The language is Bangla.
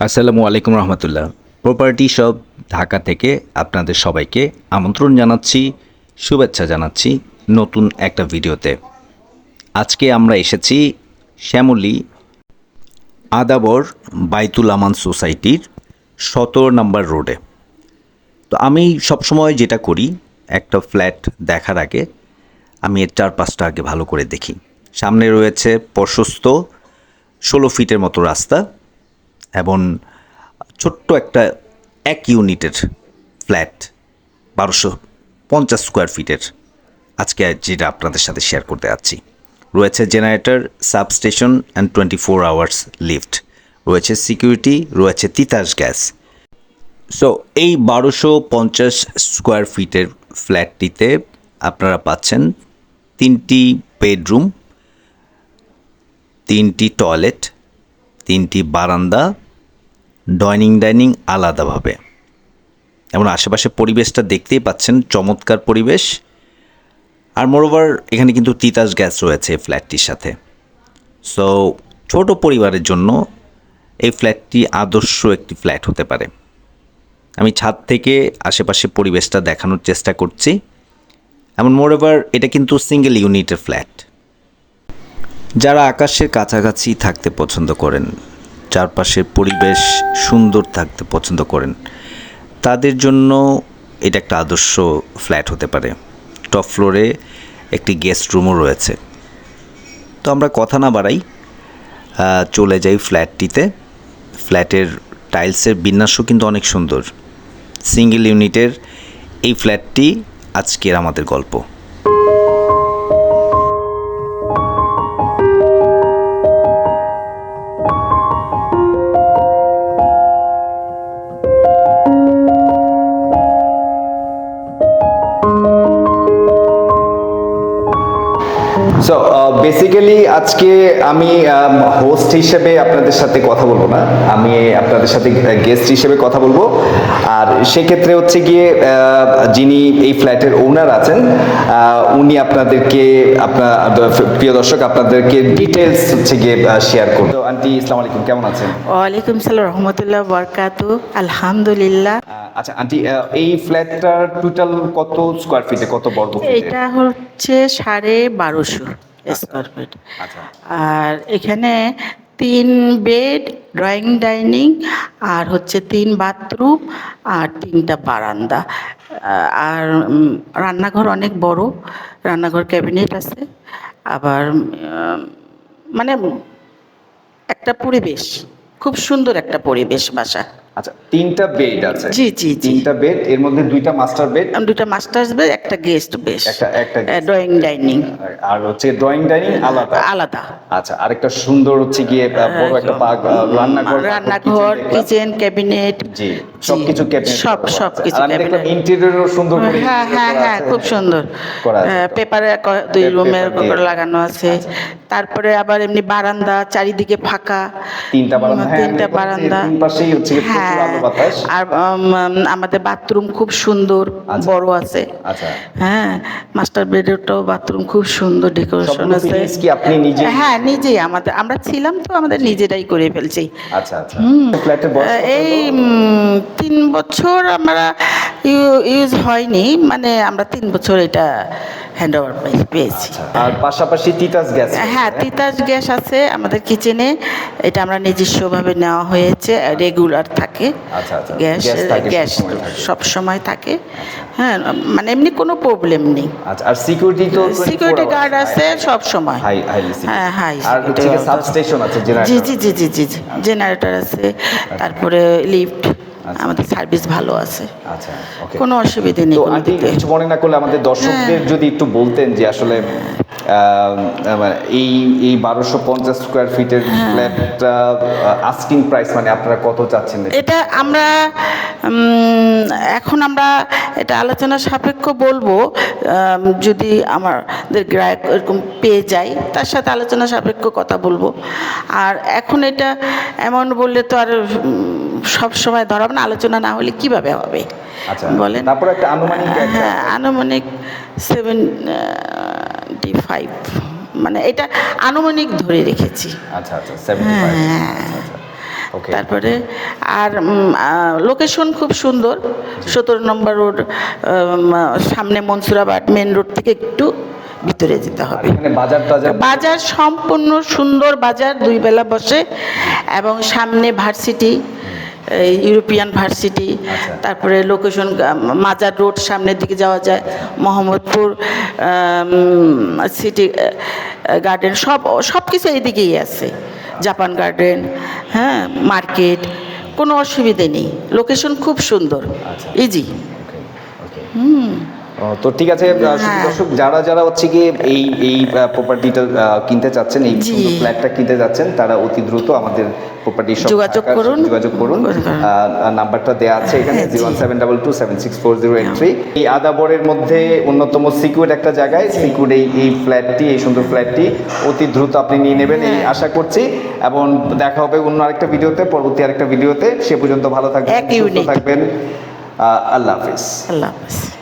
আসসালামু আলাইকুম রহমতুল্লাহ। প্রপার্টি সব ঢাকা থেকে আপনাদের সবাইকে আমন্ত্রণ জানাচ্ছি, শুভেচ্ছা জানাচ্ছি নতুন একটা ভিডিওতে। আজকে আমরা এসেছি শ্যামলী আদাবর বাইতুল আমান সোসাইটির সতেরো নম্বর রোডে। তো আমি সবসময় যেটা করি, একটা ফ্ল্যাট দেখার আগে আমি এর চারপাশটা আগে ভালো করে দেখি। সামনে রয়েছে প্রশস্ত ষোলো ফিটের মতো রাস্তা। এবং ছোট্ট একটা এক ইউনিটের ফ্ল্যাট বারোশো পঞ্চাশ স্কোয়ার ফিটের আজকে যেটা আপনাদের সাথে শেয়ার করতে যাচ্ছি। রয়েছে generator substation and twenty four hours lift রয়েছে সিকিউরিটি রয়েছে তিতাস গ্যাস সো এই বারোশো পঞ্চাশ স্কোয়ার ফিটের ফ্ল্যাটটিতে আপনারা পাচ্ছেন তিনটি বেডরুম তিনটি টয়লেট তিনটি বারান্দা ডাইনিং ডাইনিং আলাদাভাবে। এবং আশেপাশে পরিবেশটা দেখতেই পাচ্ছেন, চমৎকার পরিবেশ। আর মোরওভার এখানে কিন্তু তিতাস গ্যাস রয়েছে এই ফ্ল্যাটটির সাথে। সো ছোট পরিবারের জন্য এই ফ্ল্যাটটি আদর্শ একটি ফ্ল্যাট হতে পারে। আমি ছাদ থেকে আশেপাশে পরিবেশটা দেখানোর চেষ্টা করছি। এমন মোরওভার এটা কিন্তু সিঙ্গেল ইউনিটের ফ্ল্যাট যারা আকাশের কাছাকাছি থাকতে পছন্দ করেন চারপাশের পরিবেশ সুন্দর থাকতে পছন্দ করেন। তাদের জন্য এটা একটা আদর্শ ফ্ল্যাট হতে পারে। টপ ফ্লোরে একটি গেস্ট রুমও রয়েছে। তো আমরা কথা না বাড়াই চলে যাই ফ্ল্যাটটিতে। ফ্ল্যাটের টাইলসের বিন্যাসও কিন্তু অনেক সুন্দর। সিঙ্গেল ইউনিটের এই ফ্ল্যাটটি আজকের আমাদের গল্প। সো বেসিক্যালি uh, আজকে আমি হোস্ট হিসেবে আপনাদের সাথে কথা বলব না। আমি আপনাদের সাথে গেস্ট হিসেবে কথা বলব। আর সেক্ষেত্রে হচ্ছে গিয়ে যিনি এই ফ্ল্যাটের ওনার আছেন উনি আপনাদেরকে আপনার প্রিয় দর্শক আপনাদেরকে ডিটেলস হচ্ছে গিয়ে শেয়ার করব। আন্টি ইসলাম আলাইকুম কেমন আছেন? ওয়ালাইকুম সালাম রহমতুল্লাহ বরকাতু আলহামদুলিল্লাহ। আচ্ছা আন্টি এই ফ্ল্যাটটার টোটাল কত স্কোয়ার ফিটে কত বর্গ এটা হচ্ছে সাড়ে বারোশো। স্কোয়ার ফিট আচ্ছা আর এখানে তিন বেড ড্রয়িং ডাইনিং আর হচ্ছে তিন বাথরুম আর তিনটা বারান্দা। আর রান্নাঘর অনেক বড় রান্নাঘর ক্যাবিনেট আছে আবার মানে একটা পরিবেশ খুব সুন্দর একটা পরিবেশ বাসা। আচ্ছা তিনটা বেড আছে। জি জি তিনটা বেড এর মধ্যে দুইটা মাস্টার বেড আম দুটা মাস্টার্স বেড একটা গেস্ট বেশ একটা একটা ড্রয়িং ডাইনিং আর হচ্ছে ড্রয়িং ডাইনিং আলাদা। আলাদা। আচ্ছা আরেকটা সুন্দর হচ্ছে গিয়ে বড় একটা পাক রান্নাঘর রান্নাঘর কিচেন ক্যাবিনেট জি সবকিছু ক্যাবিনেট সব cabinet। ইন্টেরিয়রও সুন্দর করে হ্যাঁ হ্যাঁ হ্যাঁ খুব সুন্দর। পেপারে দুই রুমের। লাগানো আছে। তারপরে আবার এমনি বারান্দা চারিদিকে ফাঁকা। তিনটা বারান্দা, হ্যাঁ, তিনটা বারান্দা। পাশেই হচ্ছে হ্যাঁ। আর আমাদের বাথরুম খুব সুন্দর আচ্ছা। বড় আছে। আচ্ছা। হ্যাঁ মাস্টার বেডেরটাও বাথরুম খুব সুন্দর ডেকোরেশন আছে। কি আপনি নিজে হ্যাঁ নিজেই আমাদের আমরা ছিলাম তো আমাদের নিজেরাই করে ফেলছি। আচ্ছা আচ্ছা। এই তিন বছর আমরা ইউজ হয়নি মানে আমরা তিন বছর এটা হ্যান্ড ওভার পেয়েছি। আর পাশাপাশি তিতাস গ্যাস হ্যাঁ তিতাস গ্যাস আছে আমাদের কিচেনে এটা আমরা নিজস্বভাবে নেওয়া হয়েছে রেগুলার থাকে। আচ্ছা, আচ্ছা। গ্যাস গ্যাস থাকে, গ্যাস থাকে। সব সময় থাকে। হ্যাঁ মানে এমনি কোনো প্রবলেম নেই। আচ্ছা আর সিকিউরিটি তো সিকিউরিটি গার্ড আছে সব সময়। হ্যাঁ হাই আর সাবস্টেশন আছে। জি জি জি জি জি জি। জেনারেটর আছে তারপরে লিফট আমাদের সার্ভিস ভালো আছে। আচ্ছা কোনো অসুবিধে নেই কিছু মনে না করলে আমাদের দর্শকদের যদি একটু বলতেন যে আসলে এই এই বারোশো পঞ্চাশ স্কোয়ার ফিটের ফ্ল্যাটটা আস্কিং প্রাইস মানে আপনারা কত চাচ্ছেন এটা আমরা এখন আমরা এটা আলোচনা সাপেক্ষ বলব যদি আমাদের গ্রাহক এরকম পেয়ে যায় তার সাথে আলোচনা সাপেক্ষ কথা বলব। আর এখন এটা এমন বললে তো আর সব সময় ধরা না আলোচনা না হলে কীভাবে হবে? আচ্ছা বলেন। তারপরে একটা আনুমানিক হ্যাঁ আনুমানিক সেভেন ডি ফাইভ মানে এটা আনুমানিক ধরে রেখেছি। আচ্ছা আচ্ছা সেভেন্টি হ্যাঁ। তারপরে আর লোকেশন খুব সুন্দর। সতেরো নম্বর রোড সামনে মনসুরাবাদ মেন রোড থেকে একটু ভিতরে যেতে হবে। বাজার বাজার সম্পূর্ণ সুন্দর বাজার দুই বেলা বসে। এবং সামনে ভার্সিটি ইউরোপিয়ান ভার্সিটি আচ্ছা। তারপরে লোকেশন মাজার রোড সামনের দিকে যাওয়া যায় মোহাম্মদপুর সিটি গার্ডেন সব সব কিছু এইদিকেই আছে। জাপান গার্ডেন হ্যাঁ মার্কেট কোনো অসুবিধে নেই। লোকেশন খুব সুন্দর। আচ্ছা। ইজি ও, তো ঠিক আছে হ্যাঁ। দর্শক যারা যারা হচ্ছে গিয়ে এই এই প্রপার্টিটা কিনতে চাচ্ছেন এই ফ্ল্যাটটা কিনতে যাচ্ছেন তারা অতি দ্রুত আমাদের প্রপার্টি যোগাযোগ করুন। যোগাযোগ করুন। নাম্বারটা দেওয়া আছে এখানে জি। Zero seven double two seven six four zero eight three এই আদাবরের মধ্যে অন্যতম সিকিউর একটা জায়গায় সিকিউর এই এই ফ্ল্যাটটি এই সুন্দর ফ্ল্যাটটি অতি দ্রুত আপনি নিয়ে নেবেন এই হ্যাঁ। আশা করছি। এবং দেখা হবে অন্য আরেকটা ভিডিওতে পরবর্তী আরেকটা ভিডিওতে। সে পর্যন্ত ভালো থাকবেন সুস্থ থাকবেন। আল্লাহ হাফিজ। আল্লাহ হাফেজ।